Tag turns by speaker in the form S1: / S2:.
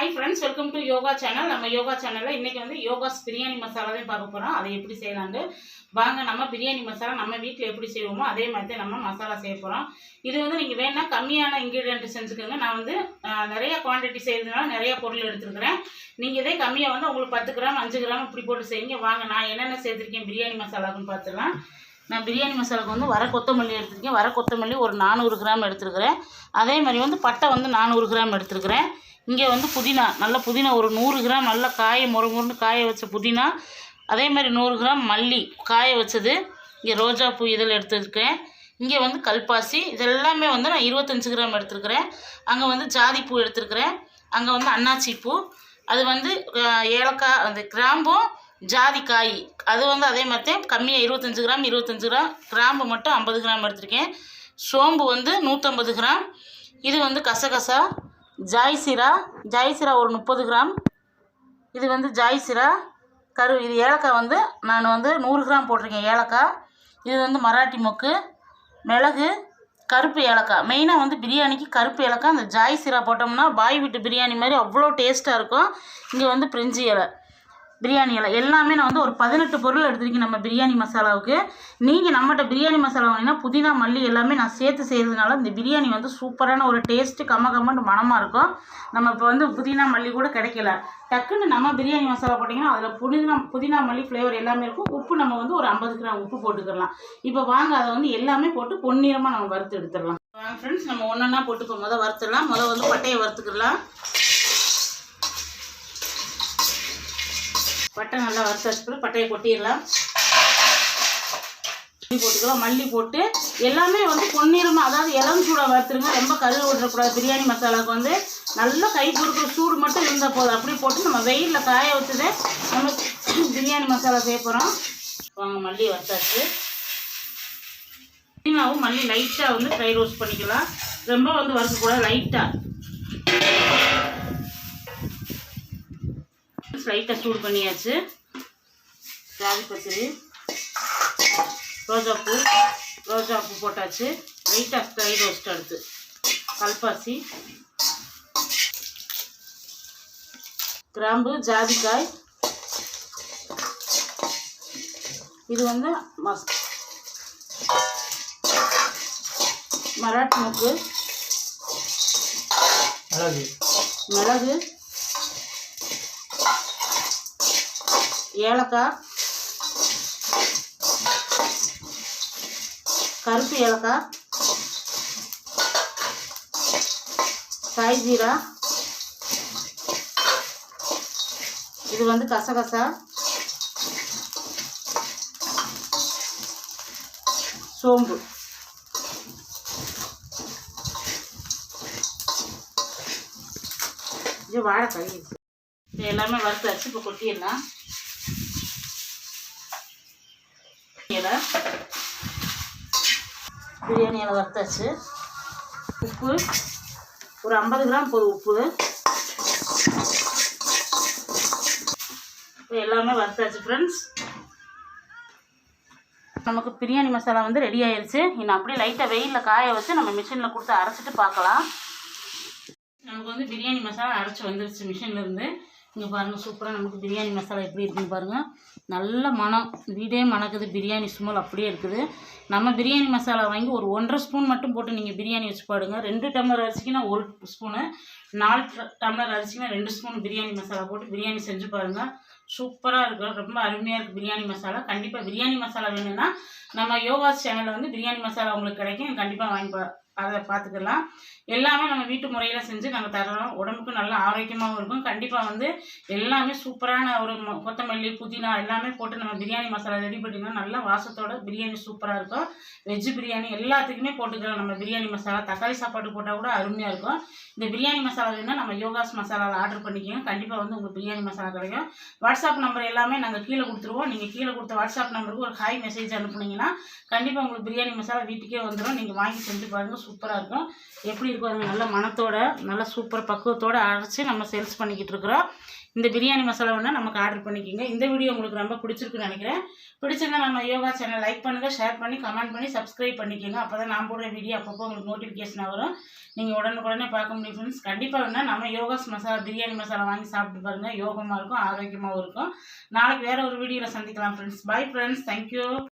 S1: Hi friends welcome to yoga channel நம்ம யோகா சேனலில் இன்றைக்கி வந்து யோகாஸ் பிரியாணி மசாலா தான் பார்க்க போகிறோம் அதை எப்படி செய்யலான்னு வாங்க நம்ம பிரியாணி மசாலா நம்ம வீட்டில் எப்படி செய்வோமோ அதே மாதிரி தான் நம்ம மசாலா செய்ய போகிறோம் இது வந்து நீங்கள் வேணால் கம்மியான இன்க்ரீடியன்ட் செஞ்சுக்கோங்க. நான் வந்து நிறையா நிறைய குவான்டிட்டி செய்கிறதுனால நிறைய பொருள் எடுத்துருக்கிறேன். நீங்கள் இதே கம்மியாக வந்து உங்களுக்கு பத்து கிராம் அஞ்சு கிராம் இப்படி போட்டு செய்யுங்க. வாங்க நான் என்னென்ன சேர்த்துருக்கேன் பிரியாணி மசாலாவுன்னு பார்த்துலாம் நான் பிரியாணி மசாலாவுக்கு வந்து வர கொத்தமல்லி எடுத்துருக்கேன். வர கொத்தமல்லி ஒரு நானூறு கிராம் எடுத்துருக்கிறேன். அதே மாதிரி வந்து பட்டை வந்து நானூறு கிராம் எடுத்துருக்கிறேன். இங்கே வந்து புதினா நல்ல புதினா ஒரு நூறு கிராம் நல்லா காய முறு முறுன்னு காய வச்ச புதினா அதே மாதிரி நூறு கிராம் மல்லி காய வச்சது இங்கே ரோஜா பூ இதழ் எடுத்துருக்கேன். இங்கே வந்து கல்பாசி இதெல்லாமே வந்து நான் இருபத்தஞ்சு கிராம் எடுத்துருக்கிறேன். அங்கே வந்து ஜாதி பூ எடுத்துருக்கிறேன். அங்கே வந்து அன்னாச்சி பூ. அது வந்து ஏலக்காய் அந்த கிராம்பும் ஜாதி காய். அது வந்து அதே மாதிரி கம்மியாக இருபத்தஞ்சு கிராம் இருபத்தஞ்சு கிராம் கிராம்பு மட்டும் ஐம்பது கிராம் எடுத்திருக்கேன். சோம்பு வந்து நூற்றம்பது கிராம். இது வந்து கசகசா ஜாய்சிரா ஜாய்சிரா ஒரு முப்பது கிராம். இது வந்து ஜாய்சிரா. கரு இது ஏலக்காய் வந்து நான் வந்து நூறு கிராம் போட்டிருக்கேன் ஏலக்காய். இது வந்து மராட்டி மொக்கு மிளகு கருப்பு ஏலக்காய். மெயினாக வந்து பிரியாணிக்கு கருப்பு ஏலக்காய். அந்த ஜாய்சிரா போட்டோம்னா பாய் வீட்டு பிரியாணி மாதிரி அவ்வளோ டேஸ்ட்டாக இருக்கும். இங்கே வந்து பிரிஞ்சி இலை. பிரியாணி எல்லாம். எல்லாமே நான் வந்து ஒரு பதினெட்டு பொருள் எடுத்திருக்கேன் நம்ம பிரியாணி மசாலாவுக்கு. நீங்கள் நம்மகிட்ட பிரியாணி மசாலா வாங்கினா புதினா மல்லி எல்லாமே நான் சேர்த்து செய்கிறதுனால இந்த பிரியாணி வந்து சூப்பரான ஒரு டேஸ்ட்டு கம்ம கம்மன்னு மணமாக இருக்கும். நம்ம இப்போ வந்து புதினா மல்லி கூட கிடைக்கல. டக்குன்னு நம்ம பிரியாணி மசாலா போட்டிங்கன்னா அதில் புதினா புதினா மல்லி ஃப்ளேவர் எல்லாமே இருக்கும். உப்பு நம்ம வந்து ஒரு ஐம்பது கிராம் உப்பு போட்டுக்கலாம். இப்போ வாங்க அதை வந்து எல்லாமே போட்டு பொன்னிறமாக நம்ம வறுத்து எடுத்துடலாம். ஃப்ரெண்ட்ஸ் நம்ம ஒன்றா போட்டு முதல் வறுத்துடலாம். முதல் வந்து பட்டையை வறுத்துக்கலாம். பட்டை நல்லா வறுத்து வச்சுட்டு பட்டையை கொட்டிடலாம். மல்லி போட்டுக்கலாம். மல்லி போட்டு எல்லாமே வந்து பொன்னிறமாக அதாவது இளம் சூடாக வறுத்துருங்க. ரொம்ப கருவு விட்டுறக்கூடாது பிரியாணி மசாலாவுக்கு வந்து நல்லா கை பொறுக்கிற சூடு மட்டும் இருந்தால் போதும். அப்படி போட்டு நம்ம வெயிலில் காய வச்சதே நம்ம பிரியாணி மசாலா செய்ய போகிறோம் வாங்க மல்லி வறுத்தாச்சு. புதினாவும் மல்லி லைட்டாக வந்து ஃப்ரை ரோஸ்ட் பண்ணிக்கலாம். ரொம்ப வந்து வறுக்கக்கூடாது லைட்டாக லைட்டாக சூடு பண்ணியாச்சு. ஜாதி பத்திரி ரோஜாப்பூ ரோஜாப்பூ போட்டாச்சு. லைட்டாக ஃப்ரை ரோஸ்ட் அடுத்து. கல்பாசி. கிராம்பு ஜாதிக்காய். இது வந்து மஸ் மராட்டி முக்கு
S2: அழகு
S1: மிளகு. ஏலக்காய் கருப்பு ஏலக்காய் காய் ஜீரா. இது வந்து கசகசா. சோம்பு. இது வாழைக்காய். இது எல்லாமே வறுத்து வச்சு இப்போ கொட்டிடலாம். பிரியாணியில் பிரியாணி வறுத்தாச்சு. உப்பு ஒரு ஐம்பது கிராம் போதும் உப்பு. இப்போ எல்லாமே வறுத்தாச்சு ஃப்ரெண்ட்ஸ் நமக்கு பிரியாணி மசாலா வந்து ரெடி ஆயிடுச்சு இன்னும் அப்படியே லைட்டாக வெயிலில் காய வச்சு நம்ம மிஷினில் கொடுத்து அரைச்சிட்டு பார்க்கலாம். நமக்கு வந்து பிரியாணி மசாலா அரைச்சி வந்துருச்சு மிஷின்லேருந்து இங்கே பாருங்கள் சூப்பராக நமக்கு பிரியாணி மசாலா எப்படி இருக்குன்னு பாருங்கள் நல்ல மனம் வீடே மணக்குது பிரியாணி ஸ்மெல் அப்படியே இருக்குது. நம்ம பிரியாணி மசாலா வாங்கி ஒரு ஒன்றரை ஸ்பூன் மட்டும் போட்டு நீங்கள் பிரியாணி வச்சு பாடுங்க ரெண்டு டம்ளர் அரிசிக்குன்னா ஒரு ஸ்பூனு நாலு டம்ளர் அரிசினா ரெண்டு ஸ்பூன் பிரியாணி மசாலா போட்டு பிரியாணி செஞ்சு பாருங்கள் சூப்பராக இருக்கும் ரொம்ப அருமையாக இருக்குது பிரியாணி மசாலா. கண்டிப்பாக பிரியாணி மசாலா வேணும்னா நம்ம யோகா சேனலில் வந்து பிரியாணி மசாலா உங்களுக்கு கிடைக்கும். கண்டிப்பாக வாங்கி பா அதை பார்த்துக்கலாம் எல்லாமே நம்ம வீட்டு முறையில் செஞ்சு நாங்கள் தரோம் உடம்புக்கு நல்லா ஆரோக்கியமாகவும் இருக்கும். கண்டிப்பாக வந்து எல்லாமே சூப்பரான ஒரு கொத்தமல்லி புதினா எல்லாமே போட்டு நம்ம பிரியாணி மசாலா ரெடி பண்ணிங்கன்னா நல்லா வாசத்தோட பிரியாணி சூப்பராக இருக்கும். வெஜ்ஜு பிரியாணி எல்லாத்துக்குமே போட்டுக்கலாம். நம்ம பிரியாணி மசாலா. தக்காளி சாப்பாடு போட்டால் கூட அருமையாக இருக்கும். இந்த பிரியாணி மசாலா வேணும்னா நம்ம யோகாஸ் மசாலாவில் ஆர்டர் பண்ணிக்கோங்க. கண்டிப்பாக வந்து உங்களுக்கு பிரியாணி மசாலா கிடைக்கும். வாட்ஸ்அப் நம்பர் எல்லாமே நாங்கள் கீழே கொடுத்துருவோம். நீங்கள் கீழே கொடுத்த வாட்ஸ்அப் நம்பருக்கு ஒரு ஹாய் மெசேஜ் அனுப்புனீங்கன்னா கண்டிப்பாக உங்களுக்கு பிரியாணி மசாலா வீட்டுக்கே வந்துடும் நீங்கள் வாங்கி செஞ்சு பாருங்கள் சூப்பராக இருக்கும். எப்படி இருக்கும் நல்ல மனத்தோட நல்ல சூப்பர் பக்குவத்தோடு அரைச்சி நம்ம சேல்ஸ் பண்ணிக்கிட்டு இருக்கிறோம். இந்த பிரியாணி மசாலா வேணால் நமக்கு ஆர்டர் பண்ணிக்கோங்க. இந்த வீடியோ உங்களுக்கு ரொம்ப பிடிச்சிருக்குன்னு நினைக்கிறேன். பிடிச்சிருந்தா நம்ம யோகா சேனல் லைக் பண்ணுங்கள் ஷேர் பண்ணி கமெண்ட் பண்ணி சப்ஸ்கிரைப் பண்ணிக்கோங்க. அப்போ தான் நான் போடுற வீடியோ அப்பப்போ உங்களுக்கு நோட்டிஃபிகேஷன் வரும். நீங்கள் உடனுக்குடனே பார்க்க முடியும் ஃப்ரெண்ட்ஸ் கண்டிப்பாக வேணால் நம்ம யோகாஸ் மசாலா பிரியாணி மசாலா வாங்கி சாப்பிட்டு பாருங்கள் யோகமாக இருக்கும் ஆரோக்கியமாகவும் இருக்கும். நாளைக்கு வேறு ஒரு வீடியோவில் சந்திக்கலாம் ஃப்ரெண்ட்ஸ் பை ஃப்ரெண்ட்ஸ் தேங்க்யூ